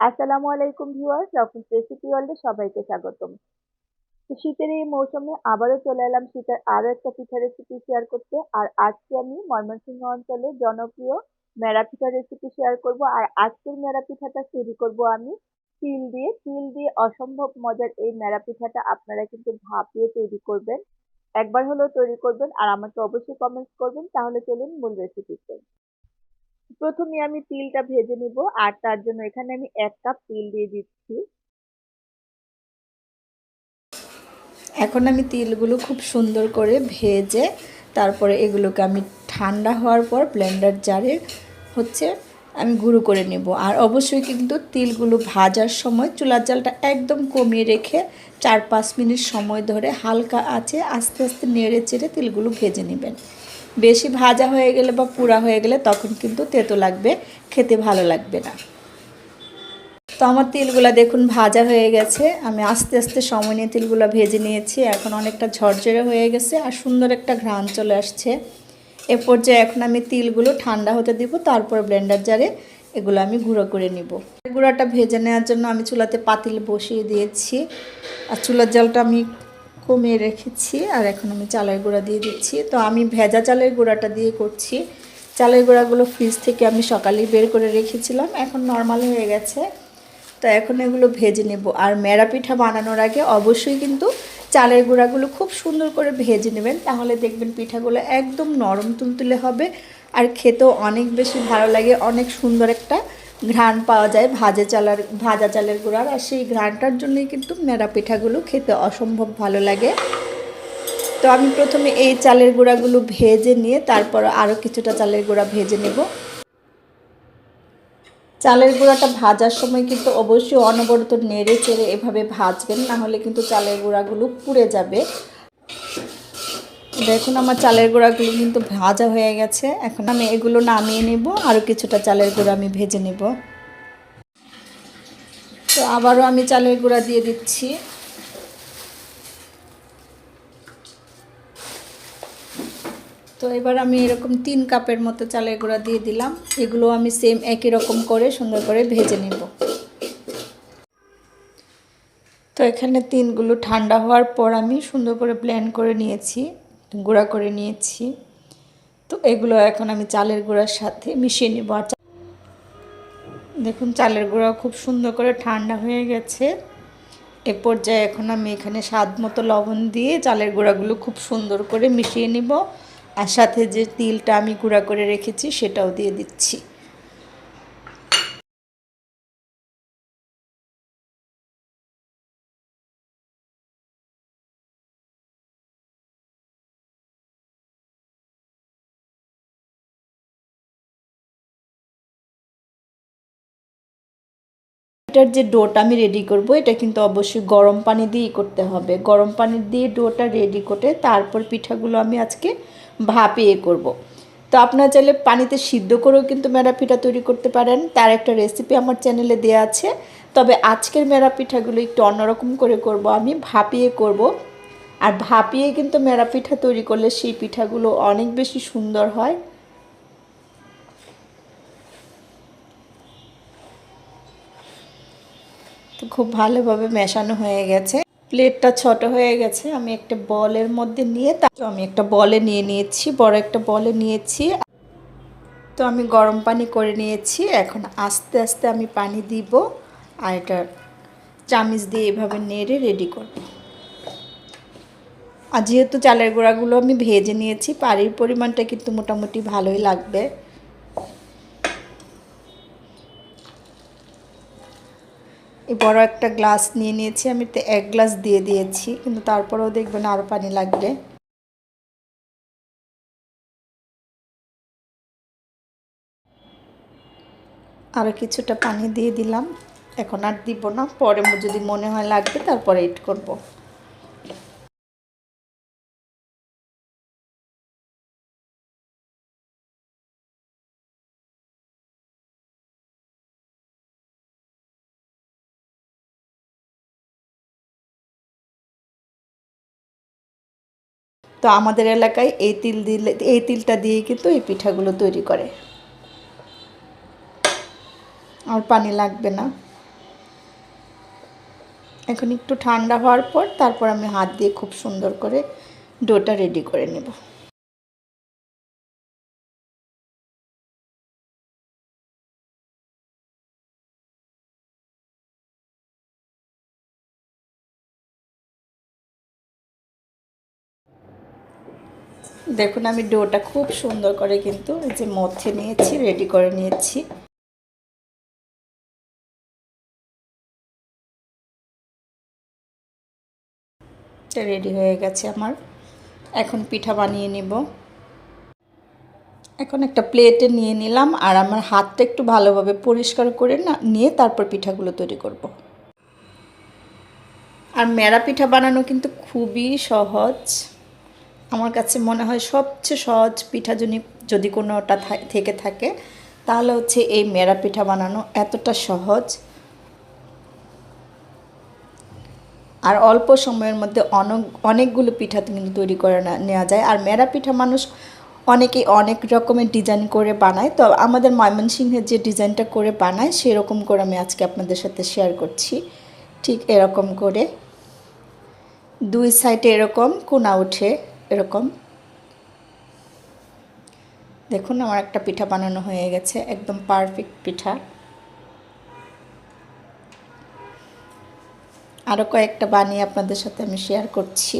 আসসালামু আলাইকুম viewers রফিস recipe ওয়ার্ল্ডে সবাইকে স্বাগতম। তো শীতের এই মৌসুমে আবারও চলে এলাম শীতের আরও একটা পিঠা রেসিপি শেয়ার করতে। আর আজকে আমি ময়মনসিংহ অঞ্চলের জনপ্রিয় মেরা পিঠা রেসিপি শেয়ার করব। আর আজকের মেরা পিঠাটা তৈরি করব আমি তিল দিয়ে। তিল দিয়ে অসম্ভব মজার এই মেরা পিঠাটা আপনারা কিন্তু ভাপিয়ে তৈরি করবেন। একবার হলেও তৈরি করবেন। আর আমাকে অবশ্যই কমেন্টস করবেন। তাহলে চলুন মূল রেসিপিতে প্রথমে আমি তিলটা ভেজে নিব, আর তার জন্য এখানে আমি এক কাপ তিল দিয়ে দিচ্ছি। এখন আমি তিলগুলো খুব সুন্দর করে ভেজে তারপরে এগুলোকে আমি ঠান্ডা হওয়ার পর ব্লেন্ডার জারে হচ্ছে আমি গুঁড়ো করে নেব। আর অবশ্যই কিন্তু তিলগুলো ভাজার সময় চুলার জালটা একদম কমিয়ে রেখে চার পাঁচ মিনিট সময় ধরে হালকা আছে আস্তে আস্তে নেড়ে চেড়ে তিলগুলো ভেজে নেবেন। বেশি ভাজা হয়ে গেলে বা পুরা হয়ে গেলে তখন কিন্তু তেতো লাগবে, খেতে ভালো লাগবে না। তো আমার তিলগুলা দেখুন ভাজা হয়ে গেছে, আমি আস্তে আস্তে সময় নিয়ে তিলগুলো ভেজে নিয়েছি, এখন অনেকটা ঝরঝরে হয়ে গেছে আর সুন্দর একটা ঘ্রাণ চলে আসছে। এ পর্যায়ে এখন আমি তিলগুলো ঠান্ডা হতে দিব, তারপর ব্লেন্ডার জারে এগুলো আমি গুঁড়ো করে নিব। গুঁড়োটা ভেজে নেওয়ার জন্য আমি চুলাতে পাতিল বসিয়ে দিয়েছি, আর চুলার জলটা আমি কমিয়ে রেখেছি, আর এখন আমি চালের গুঁড়া দিয়ে দিচ্ছি। তো আমি ভেজা চালের গুঁড়াটা দিয়ে করছি। চালের গুঁড়াগুলো ফ্রিজ থেকে আমি সকালেই বের করে রেখেছিলাম, এখন নর্মাল হয়ে গেছে। তো এখন এগুলো ভেজে নেব। আর মেরা পিঠা বানানোর আগে অবশ্যই কিন্তু চালের গুঁড়াগুলো খুব সুন্দর করে ভেজে নেবেন, তাহলে দেখবেন পিঠাগুলো একদম নরম তুলতুলে হবে। আর খেতেও অনেক বেশি ভালো লাগে, অনেক সুন্দর একটা ঘ্রাণ পাওয়া যায় ভাজা চালার, ভাজা চালের গুঁড়ার। আর সেই ঘ্রাণটার জন্যই কিন্তু মেরা পিঠাগুলো খেতে অসম্ভব ভালো লাগে। তো আমি প্রথমে এই চালের গুঁড়াগুলো ভেজে নিয়ে তারপর আরও কিছুটা চালের গুঁড়া ভেজে নেব। চালের গুঁড়াটা ভাজার সময় কিন্তু অবশ্যই অনবরত নেড়ে চেড়ে এভাবে ভাজবেন, না হলে কিন্তু চালের গুঁড়াগুলো পুড়ে যাবে। দেখুন আমার চালের গুঁড়াগুলো কিন্তু ভাজা হয়ে গেছে। এখন আমি এগুলো নামিয়ে নেব আরও কিছুটা চালের গুঁড়া আমি ভেজে নেব। তো আবারও আমি চালের গুঁড়া দিয়ে দিচ্ছি। তো এবার আমি এরকম তিন কাপের মতো চালের গুঁড়া দিয়ে দিলাম। এগুলো আমি সেম একই রকম করে সুন্দর করে ভেজে নেব। তো এখানে তিনগুলো ঠান্ডা হওয়ার পর আমি সুন্দর করে ব্লেন্ড করে নিয়েছি। গুঁড়া করে নিয়েছি। তো এগুলো এখন আমি চালের গুঁড়ার সাথে মিশিয়ে নেব। আর দেখুন, চালের গুঁড়া খুব সুন্দর করে ঠান্ডা হয়ে গেছে। এ পর্যায়ে এখন আমি এখানে স্বাদ মতো লবণ দিয়ে চালের গুঁড়াগুলো খুব সুন্দর করে মিশিয়ে নিব। আর সাথে যে তিলটা আমি গুঁড়া করে রেখেছি, সেটাও দিয়ে দিচ্ছি। এটার যে ডোটা আমি রেডি করব, এটা কিন্তু অবশ্যই গরম পানি দিয়েই করতে হবে। গরম পানি দিয়ে ডোটা রেডি করে তারপর পিঠাগুলো আমি আজকে ভাপিয়ে করব। তো আপনারা চাইলে পানিতে সিদ্ধ করেও কিন্তু মেরা পিঠা তৈরি করতে পারেন। তার একটা রেসিপি আমার চ্যানেলে দেওয়া আছে। তবে আজকের মেরা পিঠাগুলো একটু অন্যরকম করে করব, আমি ভাপিয়ে করব। আর ভাপিয়ে কিন্তু মেরা পিঠা তৈরি করলে সেই পিঠাগুলো অনেক বেশি সুন্দর হয়। তো খুব ভালোভাবে মেশানো হয়ে গেছে। প্লেটটা ছোট হয়ে গেছে। আমি একটা বলের মধ্যে নিয়ে তা আমি একটা বলে নিয়ে নিয়েছি, বড় একটা বলে নিয়েছি। তো আমি গরম পানি করে নিয়েছি। এখন আস্তে আস্তে আমি পানি দিব আর এটা চামিচ দিয়ে এভাবে নেড়ে রেডি করব। আর যেহেতু চালের গোড়াগুলো আমি ভেজে নিয়েছি, পানির পরিমাণটা কিন্তু মোটামুটি ভালোই লাগবে। এই বড় একটা গ্লাস নিয়ে নিয়েছি, আমি তো এক গ্লাস দিয়ে দিয়েছি, কিন্তু তারপরেও দেখবেন আরও পানি লাগবে। আরও কিছুটা পানি দিয়ে দিলাম, এখন আর দিব না, পরে যদি মনে হয় লাগবে তারপরে এড করব। তো আমাদের এলাকায় এই তিল দিলে, এই তিলটা দিয়ে কিন্তু এই পিঠাগুলো তৈরি করে। আর পানি লাগবে না। এখন একটু ঠান্ডা হওয়ার পর তারপর আমি হাত দিয়ে খুব সুন্দর করে ডোটা রেডি করে নেব। দেখুন, আমি ডোটা খুব সুন্দর করে কিন্তু এই যে মধ্যে নিয়েছি রেডি করে নিয়েছি। রেডি হয়ে গেছে আমার। এখন পিঠা বানিয়ে নেব। এখন একটা প্লেটে নিয়ে নিলাম আর আমার হাতটা একটু ভালোভাবে পরিষ্কার করে না, নিয়ে তারপর পিঠাগুলো তৈরি করব। আর মেরা পিঠা বানানো কিন্তু খুবই সহজ। আমার কাছে মনে হয় সবচেয়ে সহজ পিঠা যদি যদি কোনোটা থেকে থাকে, তাহলে হচ্ছে এই মেরা পিঠা বানানো এতটা সহজ। আর অল্প সময়ের মধ্যে অনেক অনেকগুলো পিঠা কিন্তু তৈরি করে নেওয়া যায়। আর মেরা পিঠা মানুষ অনেকেই অনেক রকমের ডিজাইন করে বানায়। তো আমাদের ময়মনসিংহের যে ডিজাইনটা করে বানায়, সেরকম করে আমি আজকে আপনাদের সাথে শেয়ার করছি। ঠিক এরকম করে। দুই সাইডে এরকম, কোনা উঠে এরকম। দেখুন, আমার একটা পিঠা বানানো হয়ে গেছে, একদম পারফেক্ট পিঠা। আরও কয়েকটা বানিয়ে আপনাদের সাথে আমি শেয়ার করছি।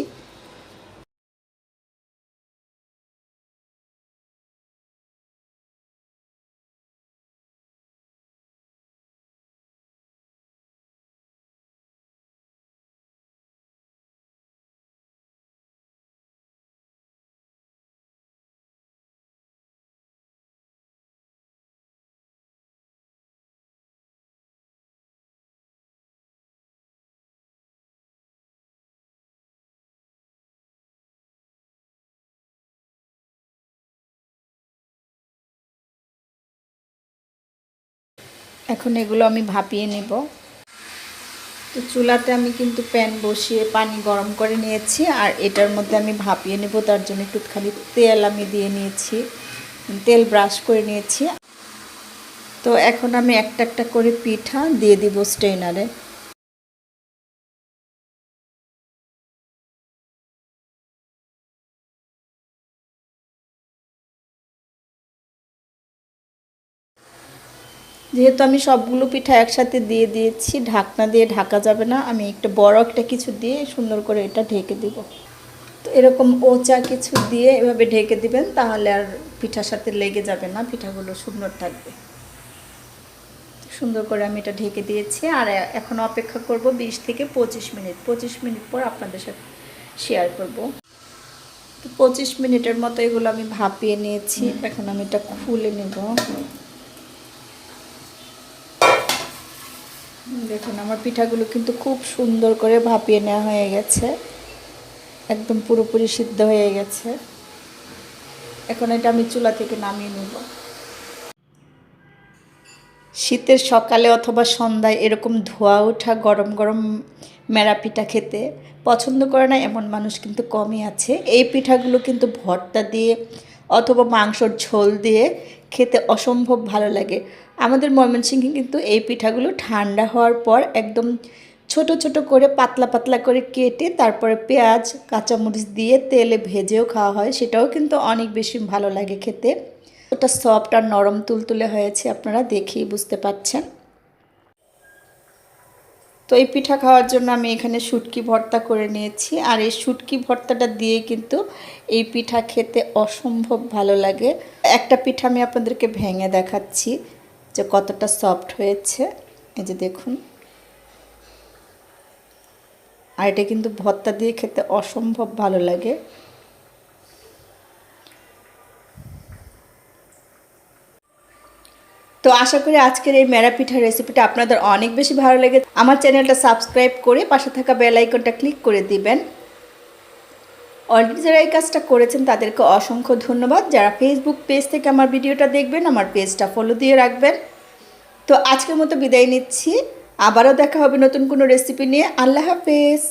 এখন এগুলো আমি ভাপিয়ে নেব। তো চুলাতে আমি কিন্তু প্যান বসিয়ে পানি গরম করে নিয়েছি, আর এটার মধ্যে আমি ভাপিয়ে নেব, তার জন্য একটু খালি তেল আমি দিয়ে নিয়েছি, তেল ব্রাশ করে নিয়েছি। তো এখন আমি একটা একটা করে পিঠা দিয়ে দিব স্টেইনারে যেহেতু আমি সবগুলো পিঠা একসাথে দিয়ে দিয়েছি, ঢাকনা দিয়ে ঢাকা যাবে না। আমি একটা বড় একটা কিছু দিয়ে সুন্দর করে এটা ঢেকে দিব। তো এরকম ওচা কিছু দিয়ে এভাবে ঢেকে দিবেন, তাহলে আর পিঠার সাথে লেগে যাবে না, পিঠাগুলো সুন্দর থাকবে। সুন্দর করে আমি এটা ঢেকে দিয়েছি, আর এখন অপেক্ষা করব 20 থেকে পঁচিশ মিনিট। পঁচিশ মিনিট পর আপনাদের সাথে শেয়ার করব। তো পঁচিশ মিনিটের মতো এগুলো আমি ভাপিয়ে নিয়েছি। এখন আমি এটা খুলে নেব। দেখুন, আমার পিঠাগুলো কিন্তু খুব সুন্দর করে ভাপিয়ে নেওয়া হয়ে গেছে। একদম পুরোপুরি সিদ্ধ হয়ে গেছে। এখন এটা আমি চুলা থেকে নামিয়ে নেব। শীতের সকালে অথবা সন্ধ্যায় এরকম ধোয়া ওঠা গরম গরম মেরা পিঠা খেতে পছন্দ করে না, এমন মানুষ কিন্তু কমই আছে। এই পিঠাগুলো কিন্তু ভর্তা দিয়ে অথবা মাংসর ঝোল দিয়ে খেতে অসম্ভব ভালো লাগে। আমাদের ময়মনসিংহে কিন্তু এই পিঠাগুলো ঠান্ডা হওয়ার পর একদম ছোট ছোট করে পাতলা পাতলা করে কেটে তারপরে পেঁয়াজ, কাঁচামরিচ দিয়ে তেলে ভেজেও খাওয়া হয়। সেটাও কিন্তু অনেক বেশি ভালো লাগে খেতে। ওটা সফট আর নরম তুলতুলে হয়েছে, আপনারা দেখেই বুঝতে পাচ্ছেন তো এই পিঠা খাওয়ার জন্য আমি এখানে শুটকি ভর্তা করে নিয়েছি। আর এই শুটকি ভর্তাটা দিয়ে কিন্তু এই পিঠা খেতে অসম্ভব ভালো লাগে। একটা পিঠা আমি আপনাদেরকে ভেঙে দেখাচ্ছি যে কতটা সফট হয়েছে। এই যে দেখুন। আর এটা কিন্তু ভর্তা দিয়ে খেতে অসম্ভব ভালো লাগে। তো আশা করি আজকের এই মেরা পিঠার রেসিপিটা আপনাদের অনেক বেশি ভালো লেগে আমার চ্যানেলটা সাবস্ক্রাইব করে পাশে থাকা বেল আইকনটা ক্লিক করে দিবেন। অলরেডি যারা এই কাজটা করেছেন, তাদেরকে অসংখ্য ধন্যবাদ। যারা ফেসবুক পেজ থেকে আমার ভিডিওটা দেখবেন, আমার পেজটা ফলো দিয়ে রাখবেন। তো আজকের মতো বিদায় নিচ্ছি। আবারও দেখা হবে নতুন কোনো রেসিপি নিয়ে। আল্লাহ হাফেজ।